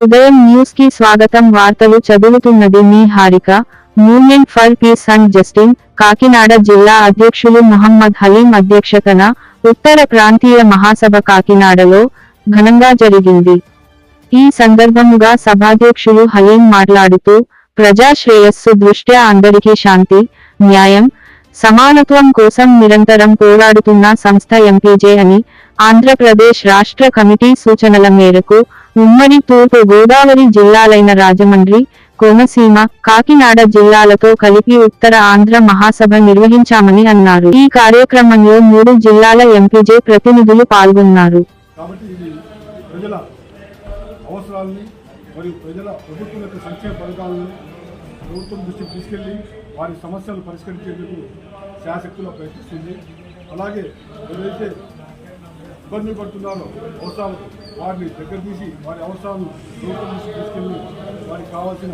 ఉదయం న్యూస్కి స్వాగతం. వార్తలు చదువుతున్నది మీ Harika. Movement for peace and justice. Kakinada జిల్లా అధ్యక్షులు మొహమ్మద్ హలీం అధ్యక్షతన ఉత్తర ప్రాంతీయ మహాసభ కాకినాడలో ఘనంగా జరిగింది. ఈ సందర్భముగా సభాధ్యక్షులు హలీం మాట్లాడుతూ ప్రజా శ్రేయస్సు దృష్ట్యా అందరికీ శాంతి న్యాయం సమానత్వం కోసం నిరంతరం పోరాడుతున్న సంస్థ ఎంపీజే అని ఆంధ్రప్రదేశ్ రాష్ట్ర కమిటీ సూచనల మేరకు ఉమ్మడి తూర్పు గోదావరి జిల్లాలైన రాజమండ్రి కోనసీమ కాకినాడ జిల్లాలతో కలిపి ఉత్తర ఆంధ్ర మహాసభ నిర్వహించామని అన్నారు. ఈ కార్యక్రమంలో మూడు జిల్లాల ఎంపీజే ప్రతినిధులు పాల్గొన్నారు. మరియు ప్రజల ప్రభుత్వం యొక్క సంక్షేమ పథకాలను ప్రభుత్వం దృష్టికి తీసుకెళ్ళి వారి సమస్యలను పరిష్కరించేందుకు శాసక్తులు ప్రయత్నిస్తుంది. అలాగే ఏదైతే ఇబ్బంది పడుతున్నారో అవసరాలు వారిని దగ్గర తీసి వారి అవసరాలను ప్రభుత్వం తీసుకెళ్ళి వారికి కావాల్సిన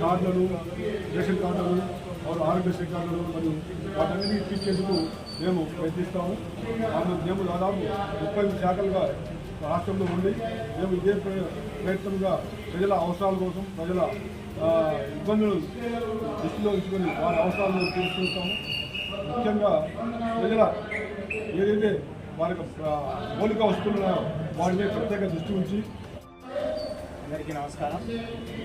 కార్డులను రేషన్ కార్డులను వారు ఆరోగ్యశ్రీ కార్డులను మరియు వాటన్నిటినీ తీర్చేందుకు మేము ప్రయత్నిస్తాము. అందులో మేము దాదాపు ముప్పై శాఖలుగా రాష్ట్రంలో ఉండి మేము ఇదే ప్ర- ప్రయత్నంగా ప్రజల అవసరాల కోసం ప్రజల ఇబ్బందులు దృష్టిలో ఉంచుకొని వారి అవసరాలను తీర్చుకుంటాము. ముఖ్యంగా ప్రజల ఏదైతే వారికి ఆ, మౌలిక వస్తువులున్నాయో మీద ప్రత్యేక దృష్టి ఉంచి. అందరికీ నమస్కారం.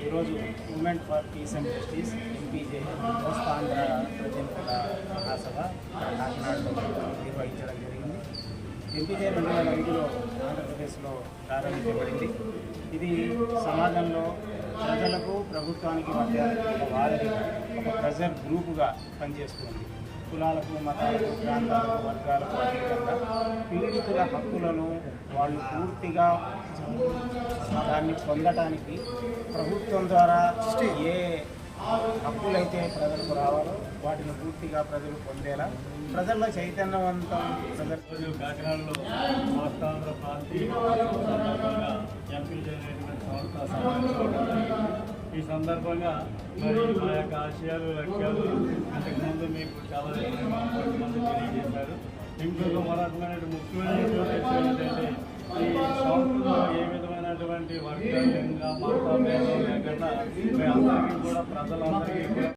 ఈరోజు movement for peace and justice MPJ Kostandhra ప్రజల మహాసభ కాకినాడలో నిర్వహించడం జరిగింది. ఎంపీజే రెండు వేల ఐదులో ఆంధ్రప్రదేశ్లో ప్రారంభించబడింది. ఇది సమాజంలో ప్రజలకు ప్రభుత్వానికి మధ్య ఒక ఒక ప్రెజర్ గ్రూపుగా పనిచేస్తుంది. కులాలకు మతాలకు ప్రాంతాలకు వర్గాలకు పీడితుల హక్కులను వాళ్ళు పూర్తిగా దాన్ని పొందటానికి ప్రభుత్వం ద్వారా ఏ హక్కులైతే ప్రజలకు రావాలో వాటిని పూర్తిగా ప్రజలు పొందేలా ప్రజల్లో చైతన్యవంతం ప్రజలు కాకినాడలో కోస్తాంధ్ర ప్రాంతీయ ఎంపీ జరిగినటువంటి. ఈ సందర్భంగా మరి మా యొక్క ఆశయాలు లక్ష్యాలు అంతకుముందు మీకు చాలా మంది తెలియజేశారు. ఇంకొక మరొకమైనటువంటి ముఖ్యమైనటువంటి ఏంటంటే ఈ సంస్థలో ఏ విధమైనటువంటి వర్గంగా మత లేకుండా మీ అందరికీ కూడా ప్రజలందరికీ